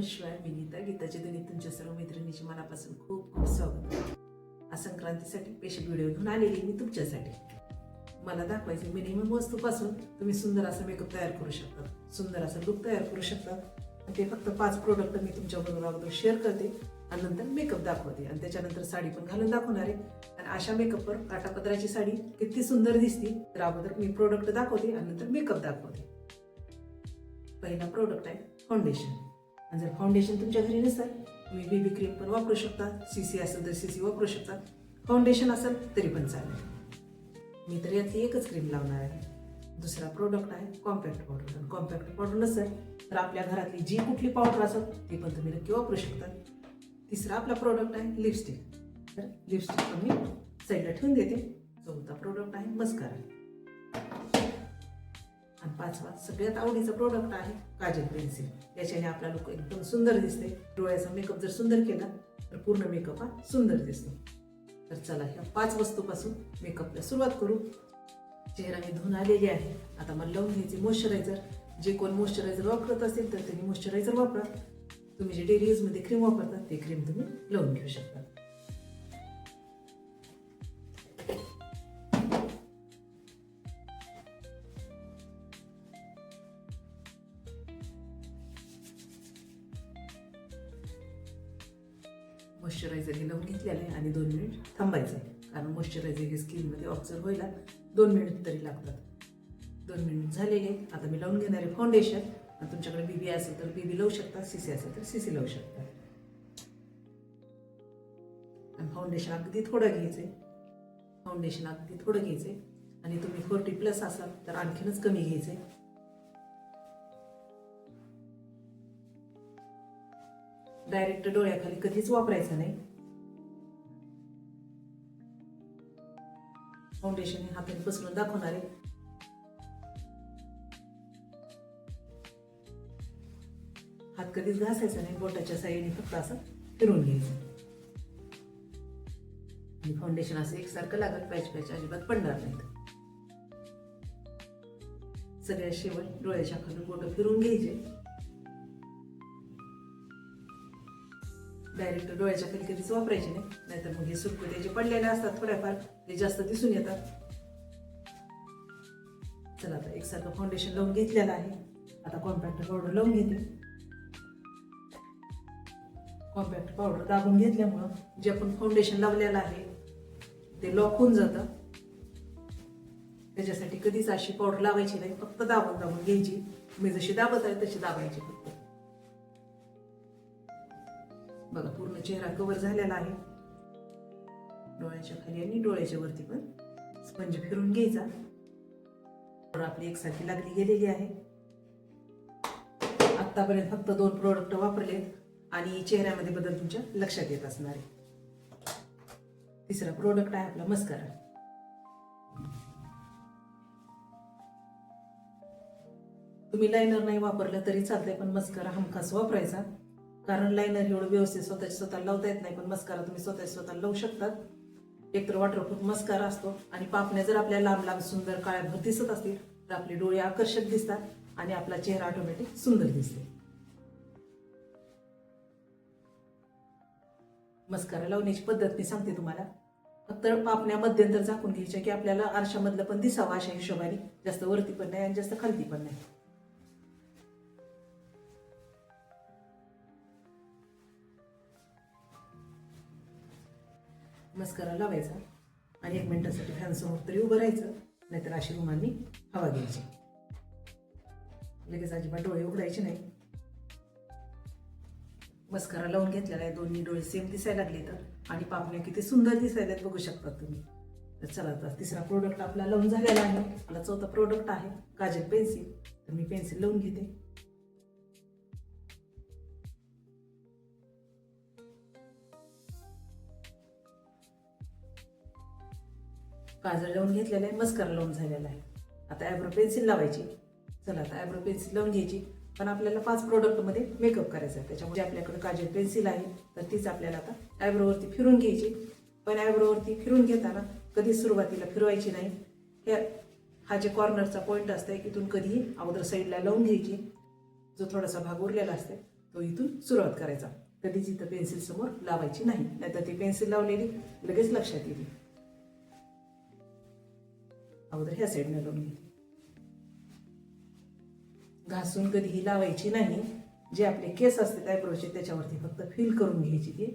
नमस्कार मी गीता गीताची दिनी तुमच्या सर्व मैत्रिणीचे मनापासून खूप खूप स्वागत. आज संक्रांतीसाठी पेशी व्हिडिओ घेऊन आलेली मी तुमच्यासाठी. मला दाखवायचे मिनिमम वस्तूपासून तुम्ही सुंदर असा मेकअप तयार करू शकता. सुंदर असा लुक तयार करू शकता. आणि ते फक्त पाच प्रोडक्ट मी तुमच्याबरोबर अगोदर शेअर करते आणि नंतर मेकअप दाखवते. आणि त्याच्यानंतर साडी पण घालून दाखवणार आहे. आणि अशा मेकअपवर काटापदराची साडी किती सुंदर दिसते तर अगोदर मी प्रोडक्ट दाखवते आणि नंतर मेकअप दाखवते. पहिला प्रोडक्ट आहे फाउंडेशन आणि जर फाउंडेशन तुमच्या घरी नसेल तुम्ही बेबी क्रीम पण वापरू शकता सी सी असेल तर सी सी वापरू शकता. फाउंडेशन असेल तरी पण चालेल. मी तर यातली एकच क्रीम लावणार आहे. दुसरा प्रोडक्ट आहे कॉम्पॅक्ट पावडर आणि कॉम्पॅक्ट पावडर नसेल तर आपल्या घरातली जी कुठली पावडर असेल ती पण तुम्ही नक्की वापरू शकता. तिसरा आपला प्रोडक्ट आहे लिपस्टिक तर लिपस्टिक पण मी साईडला ठेवून देते. चौथा प्रोडक्ट आहे मस्कारा आणि पाचवा सगळ्यात आवडीचं प्रोडक्ट आहे काजल पेन्सिल याच्याने आपला लुक एकदम सुंदर दिसते. डोळ्याचा मेकअप जर सुंदर केला तर पूर्ण मेकअप हा सुंदर दिसतो. तर चला ह्या पाच वस्तूपासून मेकअपला सुरुवात करू. चेहरा मी धुवून आलेली आहे. आता मला लावून घ्यायचे मॉइश्चरायझर जे कोण मॉइश्चरायझर वापरत असेल तर त्यांनी मॉइश्चरायझर वापरा. तुम्ही जे डेली यूजमध्ये क्रीम वापरता ते क्रीम तुम्ही लावून घेऊ शकता. मॉइश्चरायझर हे लावून घेतलेलं आहे आणि दोन मिनिट थांबायचं आहे. कारण मॉइश्चरायझर हे स्किनमध्ये ऑब्झर्व व्हायला दोन मिनिट तरी लागतात. दोन मिनिट झालेले. आता मी लावून घेणार आहे फाउंडेशन आणि तुमच्याकडे बीबी असेल तर बीबी लावू शकता. सीसी असेल तर सीसी लावू शकता. आणि फाउंडेशन अगदी थोडं घ्यायचं आहे फाउंडेशन अगदी थोडं घ्यायचं आहे आणि तुम्ही फोर्टी प्लस असाल तर आणखीनच कमी घ्यायचं आहे डायरेक्ट डोळ्याखाली कधीच वापरायचं नाही. फाउंडेशन हे हाताने पसरून दाखवणार आहे. हात कधीच घासायचा नाही बोटाच्या साईडने फक्त असं फिरून घ्यायचं. आणि फाउंडेशन असं एकसारखं लागत पॅच पॅच अजिबात पडणार नाहीत. सगळ्या शेवट डोळ्याच्या खालून बोटं फिरून घ्यायचे. डायरेक्ट डोळ्याच्या खाली कधीच वापरायचे नाही. नाहीतर मग हे सुटकुटे जे पडलेले असतात थोड्याफार ते जास्त दिसून येतात. चला आता एकसारखं फाउंडेशन लावून घेतलेलं आहे. आता कॉम्पॅक्ट पावडर लावून घेते. कॉम्पॅक्ट पावडर दाबून घेतल्यामुळं जे आपण फाउंडेशन लावलेलं आहे ते लॉक होऊन जातं. त्याच्यासाठी कधीच अशी पावडर लावायची नाही. फक्त दाबून दाबून घ्यायची. मी जशी दाबत आहे तशी दाबायची चेहरा कवर झालेला आहे. डोळ्याच्या खाली आणि डोळ्याच्या वरती पण स्पंज फिरून घ्यायचा. पावडर आपली एकसारखी लागली गेलेली आहे. आतापर्यंत फक्त दोन प्रोडक्ट वापरलेत आणि चेहऱ्यामध्ये बदल तुमच्या लक्षात येत असणार आहे. तिसरा प्रोडक्ट आहे आपला मस्कारा तुम्ही लायनर नाही वापरलं तरी चालतंय पण मस्कारा हमखास वापरायचा. कारण लाईनर एवढं व्यवस्थित स्वतःच्या स्वतः लावता येत नाही पण मस्कारा तुम्ही स्वतः स्वतः लावू शकतात. एकतर वॉटरप्रूफ मस्कारा असतो आणि पापण्या जर आपल्या लांब लांब सुंदर काळ्याभर दिसत असतील तर आपले डोळे आकर्षक दिसतात आणि आपला चेहरा ऑटोमॅटिक सुंदर दिसते. मस्कारा लावण्याची पद्धत मी सांगते तुम्हाला. फक्त पापण्या मध्यंतर झाकून घ्यायच्या की आपल्याला आरशामधलं पण दिसावं अशा हिशोबाने. जास्त वरती पण नाही आणि जास्त खालती पण नाही. मस्करा लावायचा आणि एक मिनिटासाठी फॅनसमोर तरी उभं राहायचं नाहीतर अशी रुमांनी हवा घ्यायची. लगेच अजिबात डोळे उघडायचे नाही. मस्करा लावून घेतलेला आहे दोन्ही डोळे सेम दिसायला लागले तर. आणि पापण्या किती सुंदर दिसायला आहेत बघू शकतात तुम्ही. तर चला तर तिसरा प्रोडक्ट आपला लावून झालेला आहे. आपला चौथा प्रोडक्ट आहे काजल पेन्सिल तर मी पेन्सिल लावून घेते. काजळ लावून घेतलेलं आहे मस्कर लावून झालेला आहे. आता ॲब्रो पेन्सिल लावायची. चला आता ॲब्रो पेन्सिल लावून घ्यायची. पण आपल्याला पाच प्रोडक्टमध्ये मेकअप करायचा आहे. त्याच्यामुळे आपल्याकडे काजळ पेन्सिल आहे तर तीच आपल्याला आता ॲब्रोवरती फिरून घ्यायची. पण ॲब्रोवरती फिरून घेताना कधी सुरुवातीला फिरवायची नाही. हे हा जे कॉर्नरचा पॉईंट असतो इथून कधीही अगोदर साईडला लावून घ्यायची. जो थोडासा भाग उरलेला असतो तो इथून सुरुवात करायचा. कधीच इथं पेन्सिल समोर लावायची नाही. नाहीतर ती पेन्सिल लावलेली लगेच लक्षात येईल अगोदर ह्या साईडने लावून घे. घासून कधीही लावायची नाही. जे आपले केस असते आयब्रोचे त्याच्यावरती फक्त फिल करून घ्यायची ती.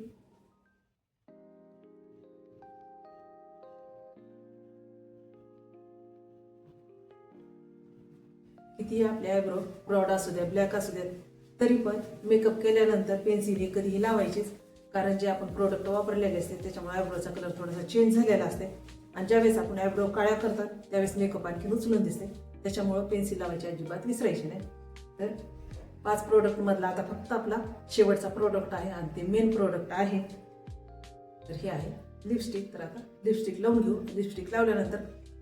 किती आपले आयब्रो ब्रॉड असू द्या ब्लॅक असू द्यात तरी पण मेकअप केल्यानंतर पेन्सिल हे कधीही लावायचीच. कारण जे आपण प्रोडक्ट वापरलेले असते त्याच्यामुळे आयब्रोचा कलर थोडासा चेंज झालेला असते. आणि ज्यावेळेस आपण आयब्रो काळ्या करतात त्यावेळेस मेकअप आणखी उचलून दिसते त्याच्यामुळं पेन्सिल लावायची अजिबात विसरायची नाही. तर पाच प्रोडक्टमधला आता फक्त आपला शेवटचा प्रोडक्ट आहे आणि ते मेन प्रोडक्ट आहे. तर हे आहे लिपस्टिक तर आता लिपस्टिक लावून घेऊ. लिपस्टिक लावल्यानंतर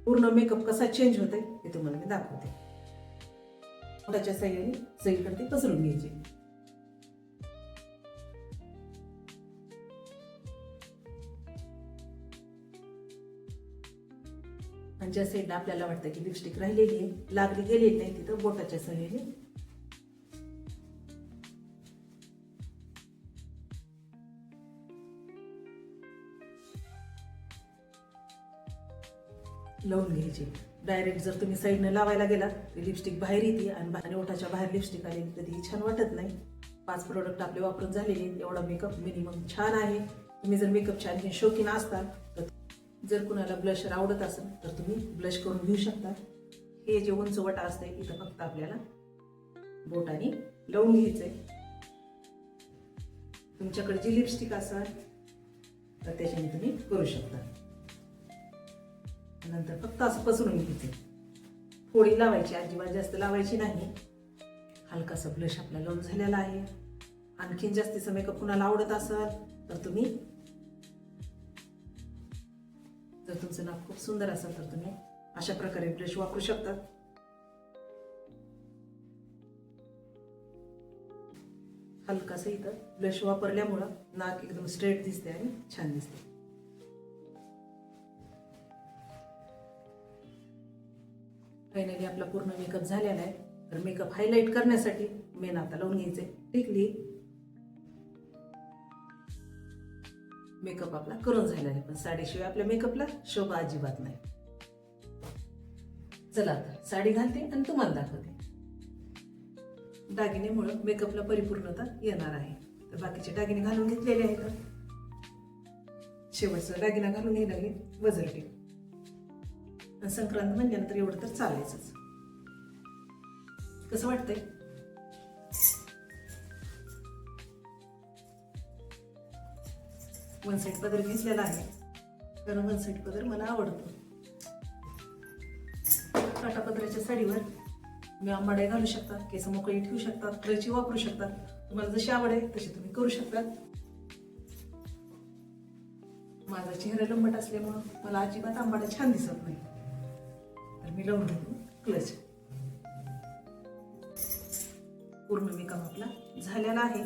पूर्ण मेकअप कसा चेंज होतोय हे तुम्हाला मी दाखवते. पोटाच्या सहाय्याने सगळीकडे ती पसरून घ्यायची. आणि ज्या साईडला आपल्याला वाटतं की लिपस्टिक राहिलेली आहे लागली गेलेली नाही तिथं बोटाच्या सहाय्याने. लावून घ्यायची. डायरेक्ट जर तुम्ही साईडनं लावायला गेला तर लिपस्टिक बाहेर येते आणि ओठाच्या बाहेर लिपस्टिक आली कधी छान वाटत नाही. पाच प्रोडक्ट आपले वापरून झालेले एवढा मेकअप मिनिमम छान आहे. तुम्ही जर मेकअप छान शौकीन असताल तर जर कुणाला ब्लशर आवडत असेल तर तुम्ही ब्लश करून घेऊ शकता. हे जे उंचवट असते इथं फक्त आपल्याला बोटाने लावून घ्यायचंय. तुमच्याकडे जी लिपस्टिक असाल तर त्याच्याने तुम्ही करू शकता. नंतर फक्त असं पसरून घ्यायचं थोडी लावायची अजिबात जास्त लावायची नाही. हलकासा ब्लश आपला लावून झालेला आहे. आणखीन जास्तीचा मेकअप कुणाला आवडत असाल तर तुम्ही जर तुमचं नाक खूप सुंदर असेल तर तुम्ही अशा प्रकारे ब्रश वापरू शकता हलकासं इथं ब्रश वापरल्यामुळं नाक एकदम स्ट्रेट दिसते आणि छान दिसते. फायनली आपला पूर्ण मेकअप झालेला आहे. तर मेकअप हायलाईट करण्यासाठी मेन आता लावून घ्यायचे टिकली. मेकअप आपला करून झालेला आहे पण साडीशिवाय आपल्या मेकअपला शोभा अजिबात नाही. चला आता साडी घालते आणि तुम्हाला दाखवते. दागिनेमुळं मेकअपला परिपूर्णता येणार आहे. तर बाकीचे दागिने घालून घेतलेले आहेत. शेवटचा दागिना घालून घ्यायला लागले वजरटे आणि संक्रांत म्हणल्यानंतर एवढं तर चालायचंच. कसं वाटतंय? वन साईड पदर घेतलेला आहे. कारण वन साईड पदर मला आवडतो. काटा पदराच्या साडीवर मी आंबाड्या घालू शकता केस मोकळी ठेवू शकतात ट्रेची वापरू शकता. तुम्हाला जशी आवड आहे तशी तुम्ही करू शकता. माझा चेहरा लंबट असल्यामुळं मला अजिबात आंबाडा छान दिसत नाही. तर मी लावून घेतो क्लच पूर्ण मेकअप आपला झालेला आहे.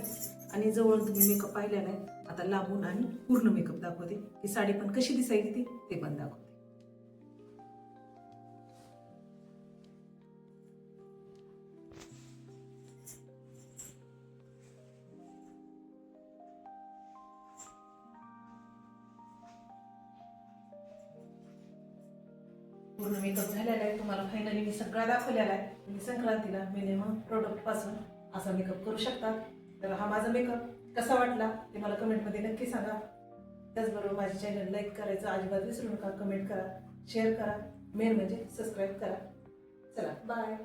आणि जवळून तुम्ही मेकअप पाहिलेला आहे आता लांबून आणि पूर्ण मेकअप दाखवते. ही साडी पण कशी दिसायची ती ते पण दाखवते. पूर्ण मेकअप झालेला आहे तुम्हाला फायनली मी सगळा दाखवलेला आहे. तुम्ही संक्रांतीला मिनिमम प्रोडक्टपासून असा मेकअप करू शकता. तर हा माझा मेकअप कसा वाटला ते मला कमेंटमध्ये नक्की सांगा. त्याचबरोबर माझी चॅनल लाईक करायचं अजिबात विसरू नका. कमेंट करा शेअर करा. मेन म्हणजे सबस्क्राईब करा. चला बाय